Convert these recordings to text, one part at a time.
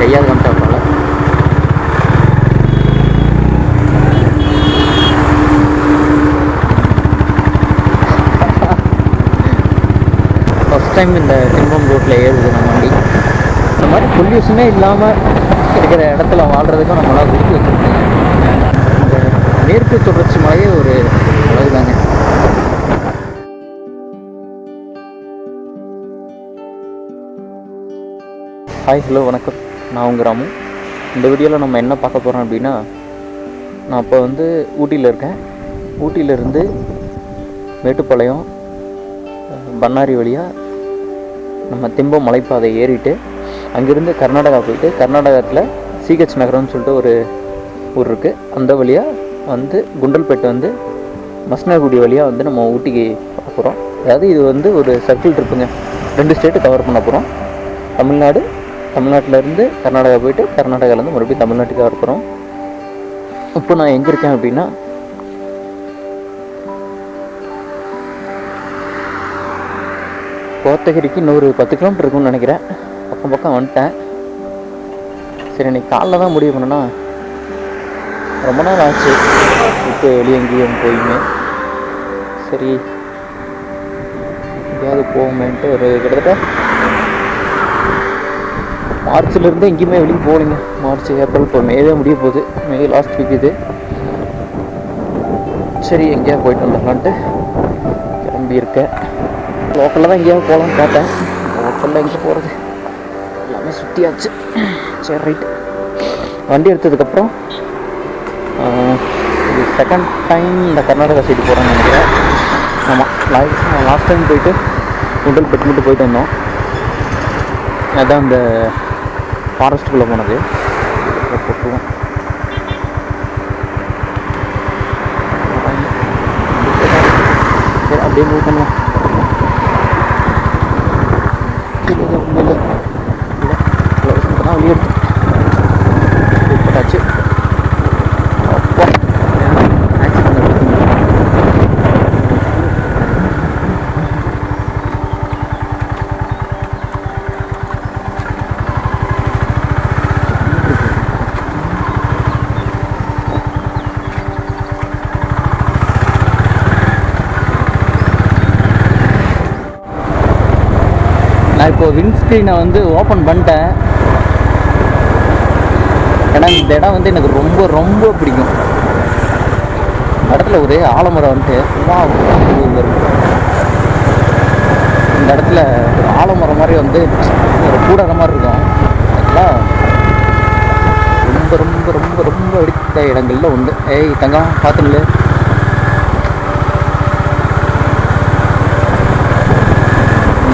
கையால் காமிச்சா போல ஃபஸ்ட் டைம் இந்த திம்பம் ரோட்டில் ஏறுது நம்ம வண்டி. இந்த மாதிரி பொல்யூஷனே இல்லாமல் இருக்கிற இடத்துல வாழ்கிறதுக்கும் நம்மளால் கொடுத்து வச்சுருக்கோங்க இந்த மேற்கு தொடர்ச்சி மலையே ஒரு அழகு தாங்க ஹாய் ஹலோ வணக்கம். நான் உங்கள் ராமு. இந்த வீடியோவில் நம்ம என்ன பார்க்க போகிறோம் அப்படின்னா நான் இப்போ வந்து ஊட்டியில் இருக்கேன். ஊட்டியிலேருந்து மேட்டுப்பாளையம் பண்ணாரி வழியாக நம்ம திம்பம் மலைப்பாதை ஏறிட்டு அங்கேருந்து கர்நாடகா போயிட்டு கர்நாடகத்தில் சிஹெச் நகரம்னு சொல்லிட்டு ஒரு ஊர் இருக்குது அந்த வழியாக வந்து குண்டல்பேட்டை வந்து மஸ்னாகுடி வழியாக வந்து நம்ம ஊட்டிக்கு போகிறோம் அதாவது இது வந்து ஒரு சர்க்கிள் ட்ரிப்புங்க. ரெண்டு ஸ்டேட்டு கவர் பண்ண போகிறோம் தமிழ்நாடு தமிழ்நாட்டிலேருந்து கர்நாடகா போயிட்டு கர்நாடகாவிலேருந்து மறுபடியும் தமிழ்நாட்டுக்கு வர இப்போ நான் எங்கே இருக்கேன் அப்படின்னா கோத்தகிரிக்கு இன்னொரு பத்து கிலோமீட்டர் இருக்கும்னு நினைக்கிறேன். பக்கம் பக்கம் வந்துட்டேன். சரி இன்னைக்கு காலைல தான் முடிவு பண்ணேன்னா ரொம்ப நாள் ஆச்சு. இப்போ வெளியே எங்கேயும் போயுமே. சரி எங்கேயாவது போகுமேன்ட்டு ஒரு கிட்டத்தட்ட மார்ச்லேருந்து எங்கேயுமே வெளியே போகலைங்க. மார்ச் ஏப்ரல் இப்போ மேலே முடிய போகுது. மே லாஸ்ட் வீக் இது. சரி எங்கேயா போயிட்டு வந்துடலான்ட்டு கிளம்பி இருக்கேன் லோக்கலில் தான் எங்கேயாவது போகலான்னு பார்த்தேன். லோக்கலில் எங்கே போகிறது எல்லாமே சுற்றியாச்சு சரி ரைட் வண்டி எடுத்ததுக்கப்புறம் இது செகண்ட் டைம் இந்த கர்நாடகா சைடு போகிறேன்னு நினைக்கிறேன். ஆமாம் லாஸ்ட் லாஸ்ட் டைம் போயிட்டு உடல் பெட்டு மட்டும் போயிட்டு வந்தோம். அதான் அந்த ஃபாரஸ்ட்டுக்குள்ளே போனது. இதை அப்படியே மூவ் பண்ணுவோம் இல்லை, இல்லை, ஒண்ணும் இல்லை. இல்லை, gloves மட்டும் தான் வெளியே எடுத்து போட்டாச்சு அப்பா accident நடக்குது. நான் இப்போது விண்ட்ஸ்க்ரீனை வந்து ஓப்பன் பண்ணிட்டேன். ஏன்னா இந்த இடம் வந்து எனக்கு ரொம்ப ரொம்ப பிடிக்கும். இடத்துல ஒரு ஆலமரம் வந்துட்டு வரும். இந்த இடத்துல ஒரு ஆலமரம் மாதிரி வந்து ஒரு கூடற மாதிரி இருக்கும். அதெல்லாம் ரொம்ப ரொம்ப ரொம்ப ரொம்ப பிடித்த இடங்கள்ல ஒன்று ஏய் தங்கம் பார்த்துங்களேன்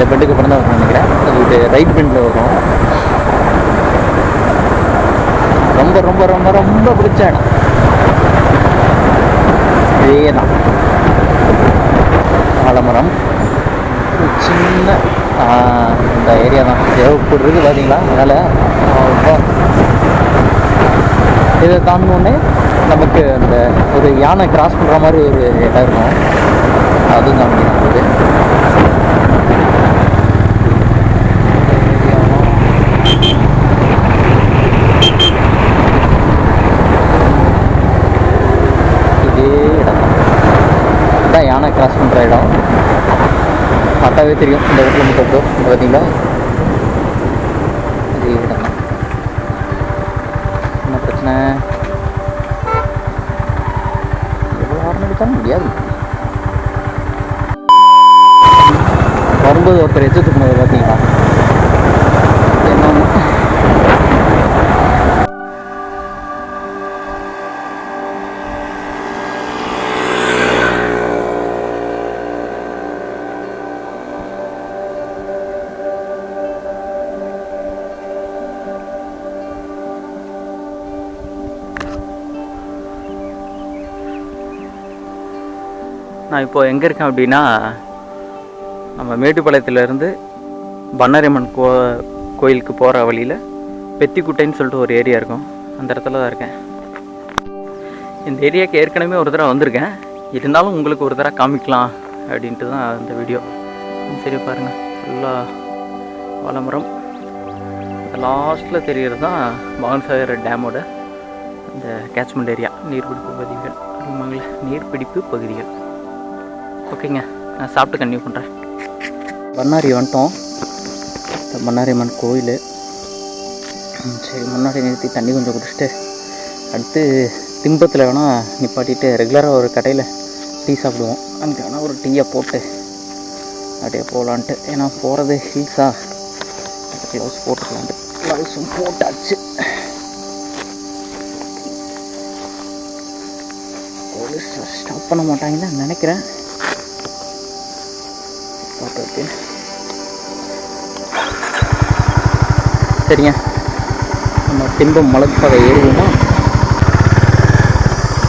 இந்த பெண்டுக்கு அப்புறம் தான் வரும்னு நினைக்கிறேன். இது ரைட் பெண்டில் வரும் ரொம்ப ரொம்ப ரொம்ப ரொம்ப பிடிச்ச இடம். இதே தான் ஆலமரம் சின்ன இந்த ஏரியா தான். தேவைப்படுறது பார்த்தீங்களா? அதனால் இதை தாண்டினோடனே நமக்கு அந்த ஒரு யானை கிராஸ் பண்ணுற மாதிரி ஒரு இடம் இருக்கும். அதுவும் காமிக்கலாம் நமக்கு இதே இடம் தான் யானை கிராஸ் பண்ணுற இடம் நல்லாவே தெரியும். இந்த இடத்துல நம்ம இருக்கும் பார்த்தீங்களா இது என்ன பிரச்சனை? எவ்வளோ ஹார்ன் அடித்தாலும் முடியாது. வரும்போது ஒருத்தர் எச்சு துப்புனது பார்த்தீங்களா நான் இப்போ எங்கே இருக்கேன் அப்படின்னா நம்ம மேட்டுப்பாளையத்துலேருந்து பண்ணாரியம்மன் கோ கோயிலுக்கு போகிற வழியில் பெத்திக்குட்டைன்னு சொல்லிட்டு ஒரு ஏரியா இருக்கும். அந்த இடத்துல தான் இருக்கேன். இந்த ஏரியாவுக்கு ஏற்கனவே ஒரு தடவை வந்திருக்கேன். இருந்தாலும் உங்களுக்கு ஒரு தடவை காமிக்கலாம் அப்படின்ட்டு தான் இந்த வீடியோ. சரி பாருங்கள் ஃபுல்லாக வாழைமரம் லாஸ்ட்டில் தெரிகிறது தான் மகன்சாகர் டேமோட இந்த கேட்ச்மெண்ட் ஏரியா நீர்பிடிப்பு பகுதிகள். நீர்பிடிப்பு பகுதிகள். ஓகேங்க. நான் சாப்பிட்டு கன்டினியூ பண்ணுறேன் பண்ணாரி வந்துட்டோம். இந்த பண்ணாரி அம்மன் கோயில் சரி முன்னாடி நிறுத்தி தண்ணி கொஞ்சம் குடிச்சிட்டு அடுத்து திம்பத்தில் வேணால் நிப்பாட்டிட்டு ரெகுலராக ஒரு கடையில் டீ சாப்பிடுவோம். அங்கே வேணால் ஒரு டீயை போட்டு அப்படியே போகலான்ட்டு ஏன்னா போகிறது ஹில்ஸா. க்ளவுஸ் போட்டுக்கலான்ட்டு. க்ளவுஸும் போட்டாச்சு. போலீஸ் ஸ்டாப் பண்ண மாட்டாங்கன்னு நினைக்கிறேன். பார்த்து சரிங்க. நம்ம திம்பம் மலைப்பாதை ஏறுவோமா?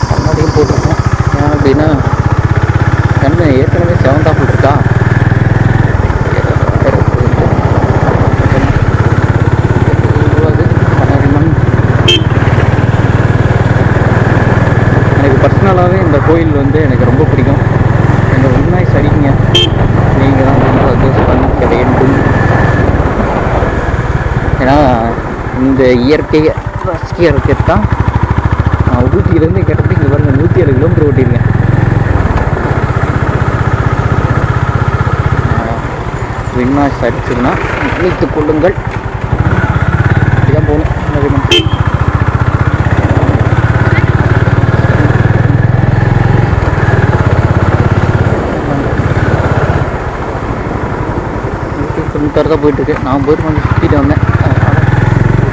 கண்ணாடியும் போட்டிருக்கோம். ஏன் அப்படின்னா கண்ணு ஏற்கனவே செவன் டாப்பில் இருக்கா எனக்கு பர்சனலாகவே இந்த கோயில் வந்து எனக்கு ரொம்ப பிடிக்கும். இந்த உண்மை சரிங்க நீங்கள் தான் ரொம்ப பண்ணிக்க வேண்டும் ஏன்னா இந்த இயற்கையை ரசிக்கிறதுக்கு தான் நான் ஊட்டியிலேருந்து கிட்டத்தட்ட இங்கே பாருங்கள் நூற்றி ஏழு கிலோமீட்டர் ஓட்டியிருக்கேன் விண்ணாஸ் அடிச்சுன்னா நினைத்துக் கொள்ளுங்கள். இதான் போகணும். நதி மண். தான் போயிட்டுருக்கு நான் போயிட்டு கொஞ்சம் சுற்றிட்டு வந்தேன் அதனால்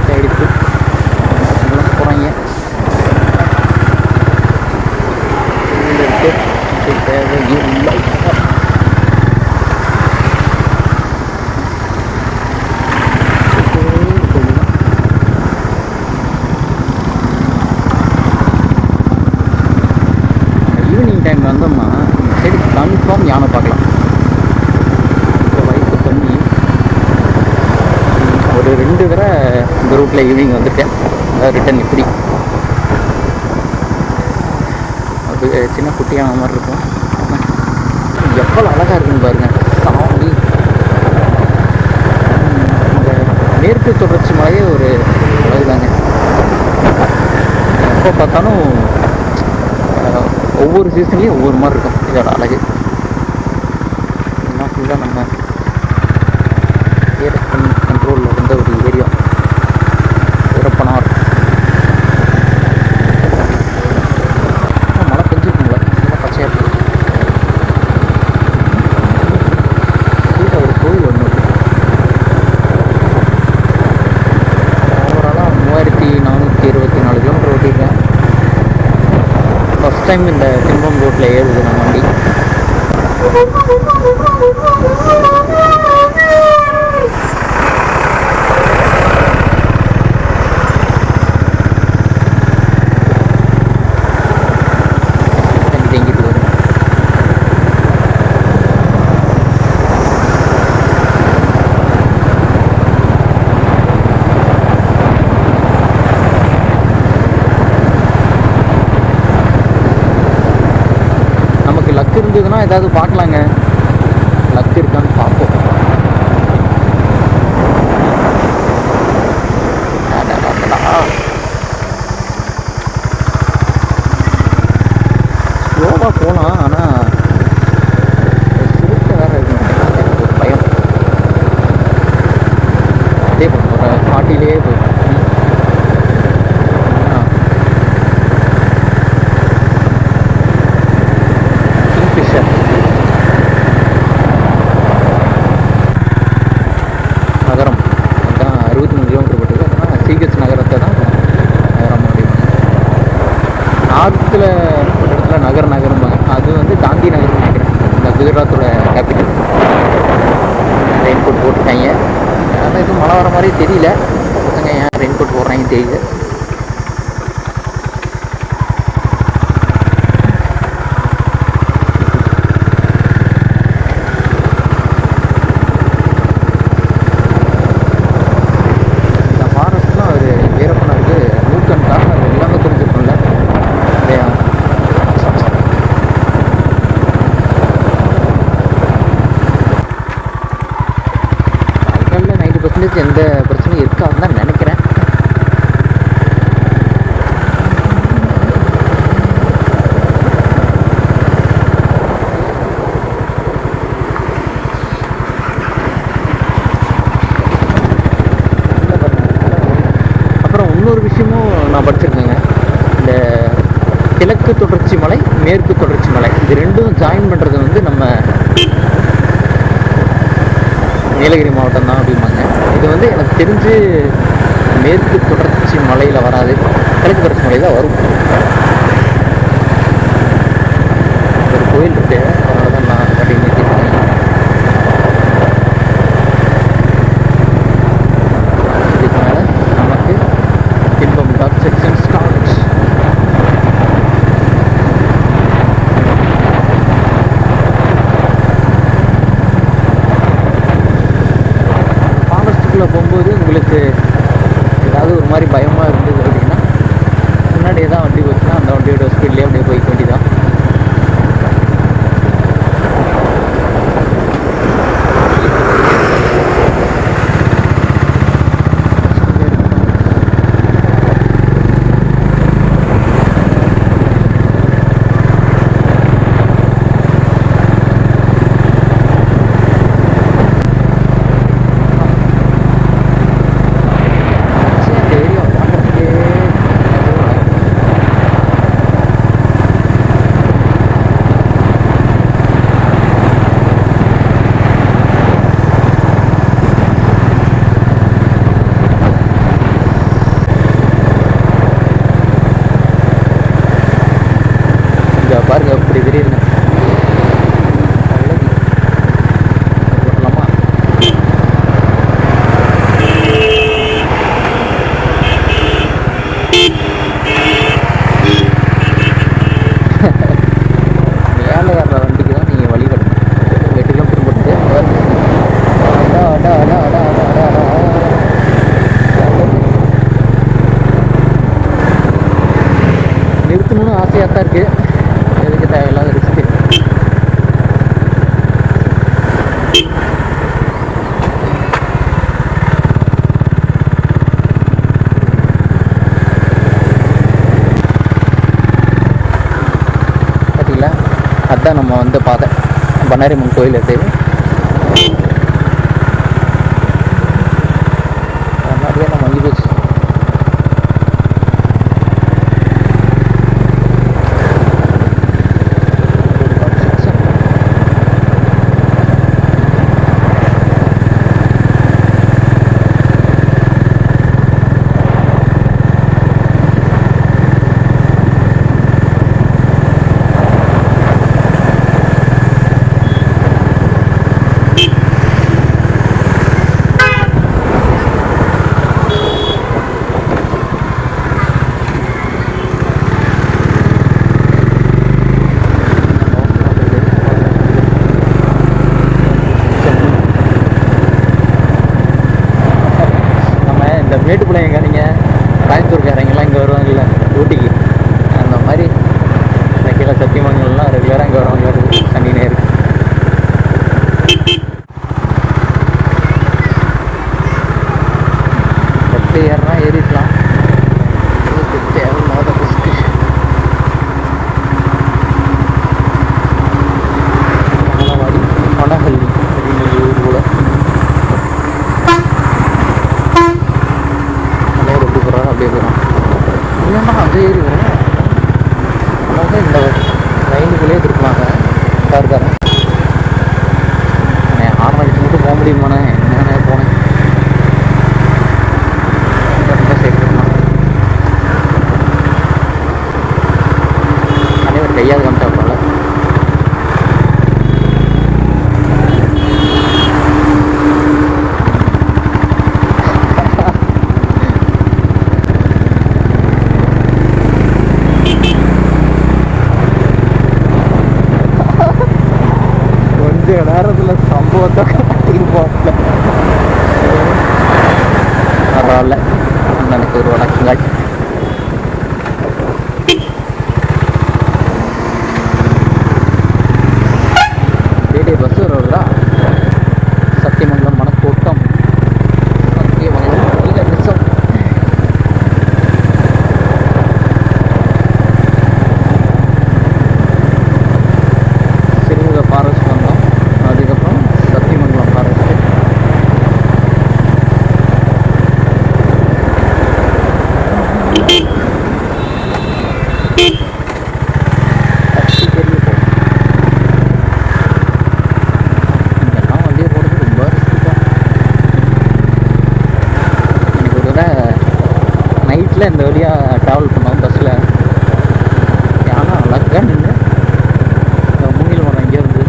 ஆகிடுச்சு போகிறாங்க தேவையில்லை ஈவினிங் டைம் வந்தோம்னா இந்த சைடு கன்ஃபார்ம் யானை பார்க்கலாம் இப்போ வயசு கம்மி ஒரு ரெண்டு தடவை இந்த ரூட்டில் ஈவினிங் வந்துட்டேன். அதாவது ரிட்டன் இப்படி அது சின்ன குட்டியான மாதிரி இருக்கும். எவ்வளோ அழகாக இருக்குன்னு பாருங்கள் சாமி. இந்த மேற்கு தொடர்ச்சி மலையே ஒரு அழகுதாங்க. எப்போ பார்த்தாலும் ஒவ்வொரு சீசன்லேயும் ஒவ்வொரு மாதிரி இருக்கும். இதோட அழகு இதெல்லாம் ஃபுல்லாக நம்ம ஏர் கண்ட்ரோலில் இருந்த ஒரு ஏரியா வீரப்பனார் ஆ, மழை பெஞ்சிருக்குங்களா நல்லா பச்சையாக இருக்கு கீழே ஒரு கோயில் ஒன்று இருக்கு ஓவராலாக மூவாயிரத்தி நானூற்றி இருபத்தி நாலு கிலோமீட்டர் ஓட்டியிருக்கேன் ஃபஸ்ட் டைம் இந்த திரும்பம் ரோட்டில் ஏறுது நம்ம வண்டி தண்ணி தேங்கிட்டு வரும் நமக்கு லக் இருந்ததுன்னா ஏதாவது பார்க்கலாங்க லக் இருக்கான்னு பார்ப்போம் ஸ்லோவாக போகலாம் ஆனால் சிறுத்தை வேறு இருக்கு எனக்கு ஒரு பயம் அதே போகும் ஒரு பாட்டிலே போயிடும் கிங்ஃபிஷர் நகரம் அதான் அறுபத்தி மூணு கிலோமீட்டர் போட்டிருக்கு அதனால் சிஹெச் நகரத்தை தான் நகரம் அப்படின்னு நார்த்தில் ஒரு இடத்துல நகர் நகரம்பாங்க அது வந்து காந்தி நகர்னு நினைக்கிறேன் இந்த குஜராத்தோட கேபிட்டல் ரெயின் கோட் போட்டிருக்காங்க ஆனால் எதுவும் மழை வர மாதிரி தெரியல. பசங்க ஏன் ரெயின் கோட் போடுறாங்கன்னு தெரியல இந்த ஃபாரஸ்ட்லாம் ஒரு வீரப்பனருக்கு மூக்கன்டா அது எல்லாமே தெரிஞ்சிருக்கும்ல இல்லையா தெரிஞ்சு எந்த பிரச்சனையும் இருக்காதுன்னு தான் நினைக்கிறேன். அப்புறம் இன்னொரு விஷயமும் நான் படிச்சிருக்கேங்க. இந்த கிழக்கு தொடர்ச்சி மலை மேற்கு தொடர்ச்சி மலை. இது ரெண்டும் ஜாயின் பண்ணுறது வந்து நம்ம நீலகிரி மாவட்டம் தான் அப்படின்னு வந்து எனக்கு தெரிஞ்சு மேற்கு தொடர்ச்சி மலையில் வராது. கிழக்கு தொடர்ச்சி மலையில் தான் வரும். ஒரு கோயில் இருக்கு அதனால தான் நான் கட்டி நிறுத்திருக்கேன் இதுக்கு மேலே நமக்கு தின்பம் டாட் செக்ஷன் ஸ்டார்ட் ஃபாரஸ்ட்டுக்குள்ளே போகும்போது உங்களுக்கு ஏதாவது ஒரு மாதிரி பயமாக இருந்தது அப்படின்னா முன்னாடியே தான் வண்டி போச்சுன்னா அந்த வண்டியோட ஸ்பீட்லேயே அப்படியே போய்க்கு வேண்டியதான் சரி, அந்த ஏரியா பார்க்கறதுக்கே இங்க பாருங்க எப்படி தெரியுதுங்க அழகு. வரலாமா மேலே வர்ற வண்டிக்கு தான் நீங்கள் வழி கட்டணும் எட்டு கிலோமீட்டர் போட்டு அடா அடா அடா அடா அடா அடா அடா நிறுத்தணும்னு ஆசையாக தான் இருக்குது எதுக்கு தேவையில்லாத ரிஸ்க்கு பார்த்தீங்களா அதுதான் நம்ம வந்த பாதை பண்ணாரிம்மன் கோயில் அது இந்த வழியாக ட்ராவல் பண்ணோம் பஸ்ஸில் யானை லக்காக நின்று மூங்கில் மரம் இங்கே இருந்து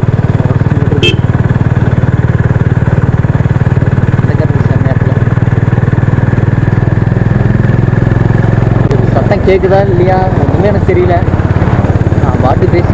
சத்தம் கேட்குதா இல்லையா? ஒன்றுமே எனக்கு தெரியல. நான் பாட்டு பேசி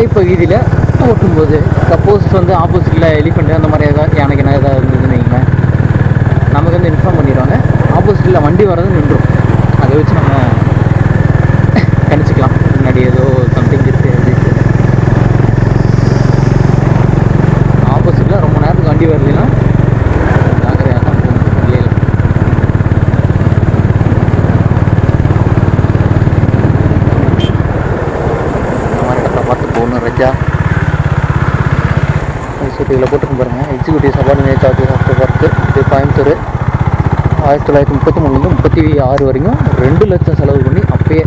நடைப்பகுதியில் ஓட்டும்போது சப்போஸ் வந்து ஆப்போசிட்டில் எலிஃபெண்ட் அந்த மாதிரி ஏதாவது எனக்கு என்ன ஏதாவது இருந்ததுன்னு வைங்களேன் நமக்கு வந்து இன்ஃபார்ம் பண்ணிடுவாங்க. ஆப்போசிட்டில் வண்டி வர்றது நின்றும். அதை வச்சு நம்ம இப்போ இதில் போட்டுக்கும் பாருங்கள் executive subordinate office of work இது கோயம்புத்தூர். ஆயிரத்தி தொள்ளாயிரத்தி முப்பத்தி மூணுலேருந்து முப்பத்தி ஆறு வரைக்கும் ரெண்டு லட்சம் செலவு பண்ணி அப்பயே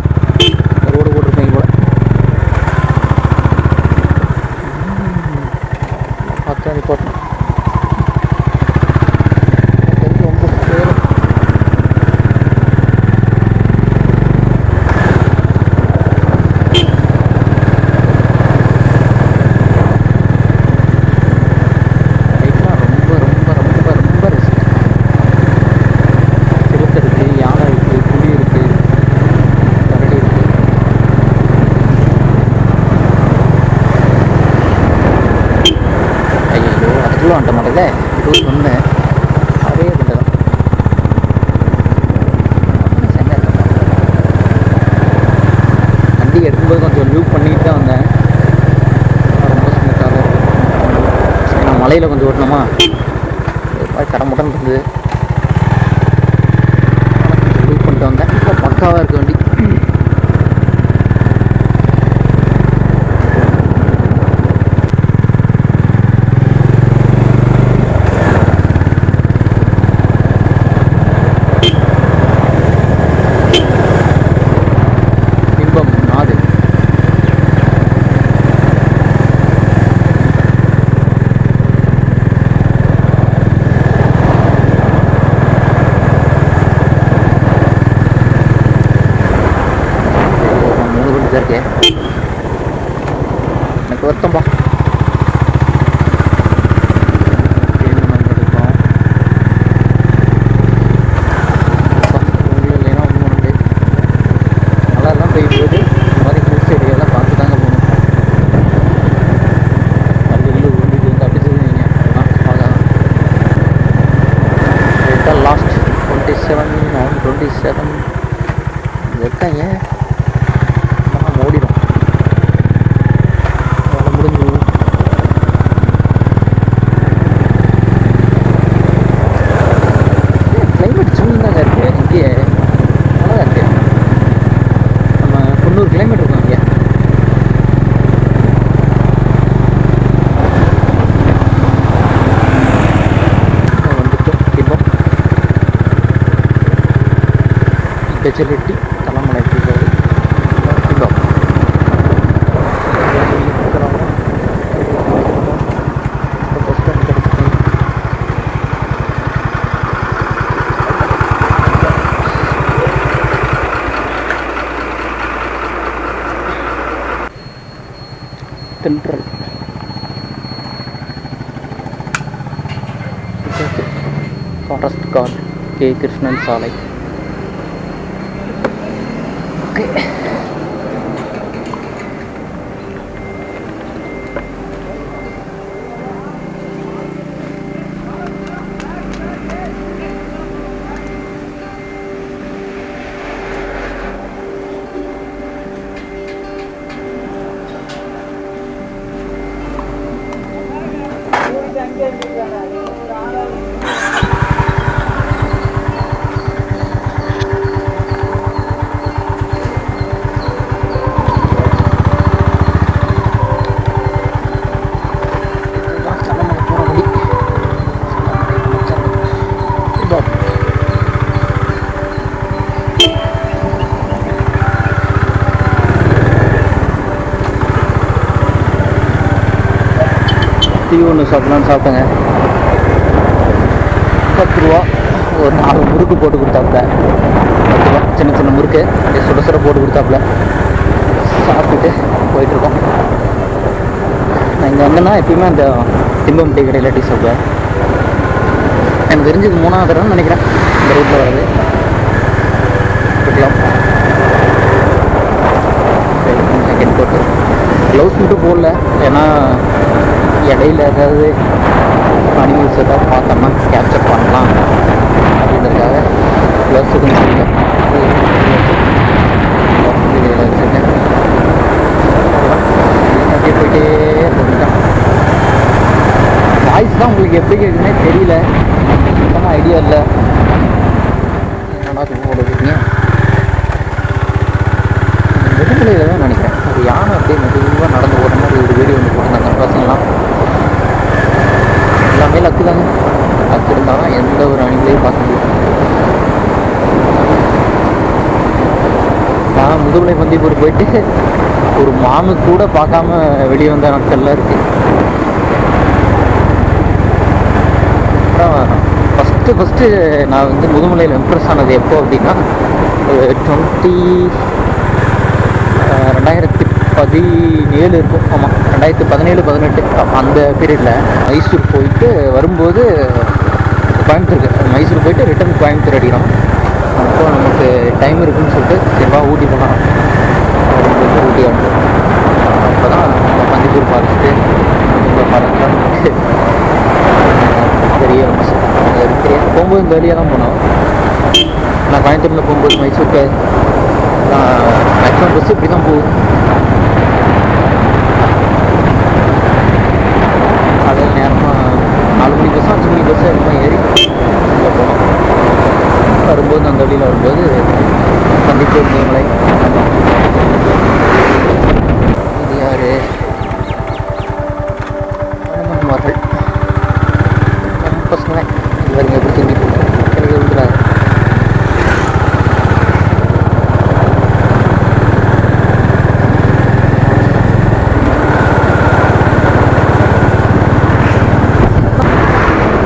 చేద్దాం ఎక్కయ్యా கெஜலட்டி தலைமலை போய் தென்றல் ஃபாரஸ்ட் கார்டு கே கிருஷ்ணன் சாலை 给。டீ ஒன்று சாப்பிட்லான்னு சாப்பிட்டேங்க. பத்து ரூபா ஒரு நாலு முறுக்கு போட்டு கொடுத்தாப்புல. பத்து ரூபா சின்ன சின்ன முறுக்கு. அப்படியே சுட சுட போட்டு கொடுத்தாப்புல. சாப்பிட்டுட்டு போயிட்டுருக்கோம். நான் இங்கே வந்தேன்னா எப்பயுமே அந்த திம்பம் டீ கடையில் டீ சாப்பிடுவேன். எனக்கு தெரிஞ்சது மூணாவது தடவைன்னு நினைக்கிறேன். இந்த ரூட்டில் வர்றது. இருக்கலாம் செகண்ட் போட்டு. க்ளவுஸ் மட்டும் போடல. ஏன்னா இடையில ஏதாவது அனிமல்ஸ் ஏதாவது பார்த்தோம்னா கேப்சர் பண்ணலாம் அப்படின்றதுக்காக க்ளவுஸ் கொஞ்சம் அப்படியே போயிட்டே வாய்ஸ் தான் உங்களுக்கு எப்படி கேட்குன்னே தெரியல. சுத்தமாக ஐடியா இல்லை என்னடா சும்மா ஓடுறீங்க முதுமலையில் தான் நினைக்கிறேன் ஒரு யானை அப்படியே மெதுவாக நடந்து ஓடுற மாதிரி ஒரு வீடியோ ஒன்று போட்டாங்க பசங்களாம் எல்லாமே லக்கு தாங்க லக்கு இருந்தால் தான் எந்த ஒரு அணிலையும் பார்க்க முடியும் நான் முதுமலை போயிட்டு ஒரு மாமு கூட பார்க்காம வெளியே வந்த நாட்கள்லாம் இருக்கு. ஃபஸ்ட்டு ஃபஸ்ட்டு நான் வந்து முதுமலையில் இம்ப்ரெஸ் ஆனது எப்போ அப்படின்னா டுவெண்ட்டி ரெண்டாயிரத்தி பதினேழு இருக்கும். ஆமாம் ரெண்டாயிரத்தி பதினேழு பதினெட்டு அந்த பீரியடில் மைசூர் போயிட்டு வரும்போது கோயம்புத்தூருக்கு மைசூர் போயிட்டு ரிட்டர்ன் கோயம்புத்தூர் அடிக்கிறோம் அப்போ நமக்கு டைம் இருக்குன்னு சொல்லிட்டு சரிவா ஊட்டி போகலாம் அப்படின்னு அப்போ தான் பந்திப்பூர் ஃபாரஸ்ட்டு இந்த ஃபாரஸ்ட்லாம் பெரிய பெரிய போகும்போது இந்த வழியாக தான் போனோம். நான் கோயம்புத்தூரில் போகும்போது மைசூருக்கு மேக்ஸிமம் பஸ் இப்படி தான் போகுது காலையில் நேரமாக நாலு மணி பஸ்ஸாக அஞ்சு மணி பஸ் எல்லாம் ஏறி உள்ளே போனோம். வரும்போது அந்த வழியில் வரும்போது பந்திப்பூர் மேமலை இது யார் ஹனுமன்மார்கள் நம்ம பசங்களே இது வரைக்கும் எப்படி திரும்பி போகிறோம் எனக்கு விடுறாரு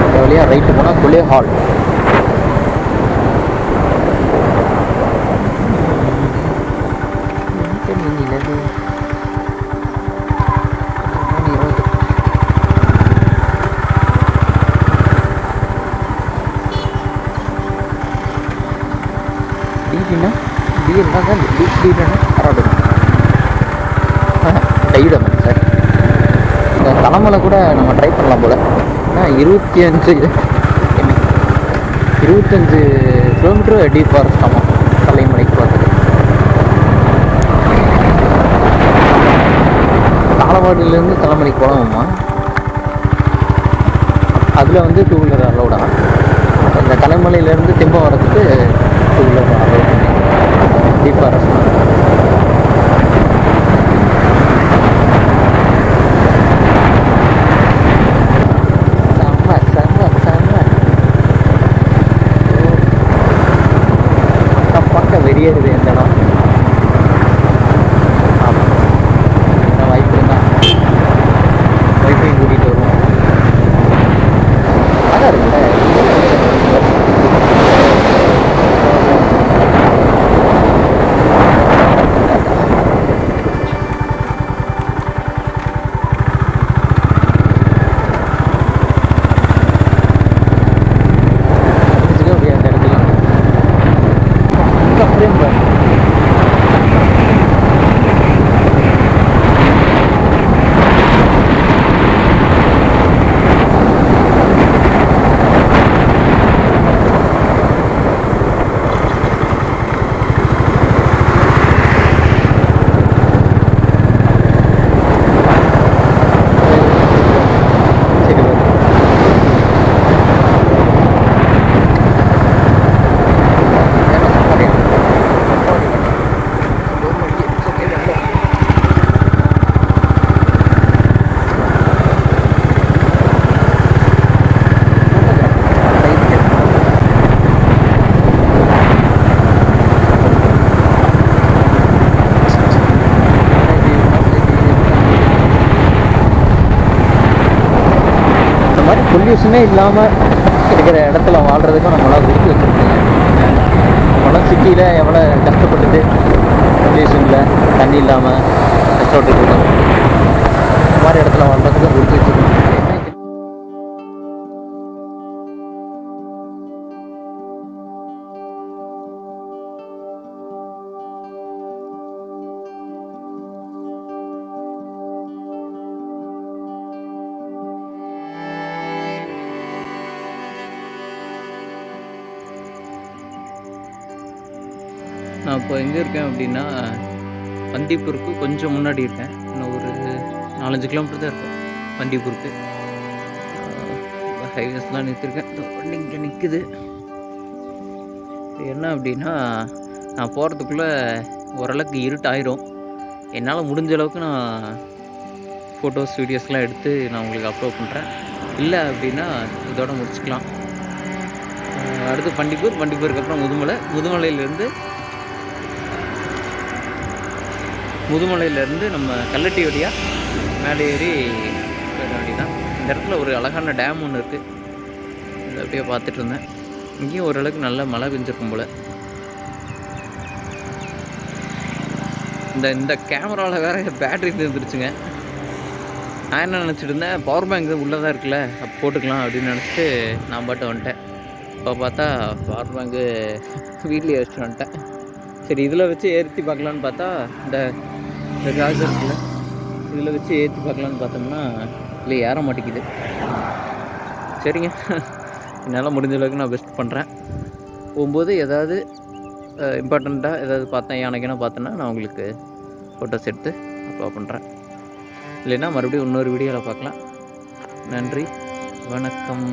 இந்த வழியாக ரைட்டு போனால் குலே ஹால் டிபின்னா டி இருந்தால் தான் டி சார். இந்த தலைமலை கூட நம்ம ட்ரை பண்ணலாம் போல். ஏன்னா இருபத்தி அஞ்சு இருபத்தஞ்சு கிலோமீட்டர் டீப் ஃபாரஸ்ட் ஆமாம் தலைமலைக்கு பார்த்துட்டு தாளவாடியிலேருந்து தலைமலைக்கு போகலாமா அதில் வந்து டூ வீலர் அலோடா அந்த தலைமலையிலேருந்து திம்பம் வரதுக்கு two wheeler a lot deep forest செம்ம செம்ம செம்ம அக்கம் பக்கம் வெறி தெரியாது எந்த இடம் ஆமாம் என்ன வாய்ப்பு இருந்தால் ஒய்ஃபையும் கூட்டிகிட்டு வருவோம் அழகாக இருக்குல்ல பிடிச்சிக்க அப்படியே அந்த இடத்துல அங்கே ஃப்ரேம் பாரு சரி பாரு இந்த மாதிரி இல்லாமல் இருக்கிற இடத்துல வாழ்கிறதுக்கும் நம்மளால் ஒதுக்கி வச்சுருக்கோம். நம்மளாம் சிட்டியில் எவ்வளோ கஷ்டப்பட்டுட்டு பொல்யூஷனில் தண்ணி இல்லாமல் கஷ்டப்பட்டு இருக்கோம் இந்த மாதிரி இடத்துல வாழ்கிறதுக்கும் ஒதுக்கி நான் இப்போ எங்கே இருக்கேன் அப்படின்னா வந்திப்பூருக்கு கொஞ்சம் முன்னாடி இருக்கேன். இன்னும் ஒரு நாலஞ்சு கிலோமீட்டர் தான் இருக்கும் வந்திப்பூருக்கு ஹைவேஸ்லாம் நிறுத்திருக்கேன். இங்கே நிற்குது என்ன அப்படின்னா நான் போகிறதுக்குள்ளே ஓரளவுக்கு இருட்டாயிரும். என்னால் முடிஞ்ச அளவுக்கு நான் ஃபோட்டோஸ் வீடியோஸ்லாம் எடுத்து நான் உங்களுக்கு அப்லோட் பண்ணுறேன் இல்லை அப்படின்னா இதோட முடிச்சுக்கலாம். அடுத்து பண்டிப்பூர் பண்டிப்பூருக்கு அப்புறம் முதுமலை. முதுமலையிலேருந்து முதுமலையிலேருந்து நம்ம கல்லட்டி வழியாக மேலே ஏறி போயிட வேண்டியதான் இந்த இடத்துல ஒரு அழகான டேம் ஒன்று இருக்குது இதை அப்படியே பார்த்துட்டு இருந்தேன். இங்கேயும் ஓரளவுக்கு நல்ல மழை பெஞ்சிருக்கும் போல். இந்த இந்த கேமராவில் வேறு பேட்ரி இருந்துருச்சுங்க நான் என்ன நினச்சிட்டு இருந்தேன் பவர் பேங்க் உள்ளே தான் இருக்குல்ல அப்போ போட்டுக்கலாம் அப்படின்னு நினச்சிட்டு நான் பாட்டு வந்துட்டேன். இப்போ பார்த்தா பவர் பேங்க்கு வீட்லேயே வச்சுட்டு வந்துட்டேன். சரி இதில் வச்சு ஏற்றி பார்க்கலான்னு பார்த்தா இந்த இந்த காசு இருக்குல்ல இதில் வச்சு ஏற்றி பார்க்கலான்னு பார்த்தோம்னா இல்லை ஏற மாட்டேங்குது. சரிங்க. என்னால் முடிஞ்ச அளவுக்கு நான் பெஸ்ட் பண்ணுறேன் போகும்போது ஏதாவது இம்பார்ட்டண்ட்டாக ஏதாவது பார்த்தேன் யானைக்குன்னா பார்த்தேன்னா நான் உங்களுக்கு ஃபோட்டோஸ் எடுத்து அப்லோட் பண்ணுறேன் இல்லைன்னா மறுபடியும் இன்னொரு வீடியோவில் பார்க்கலாம். நன்றி. வணக்கம்.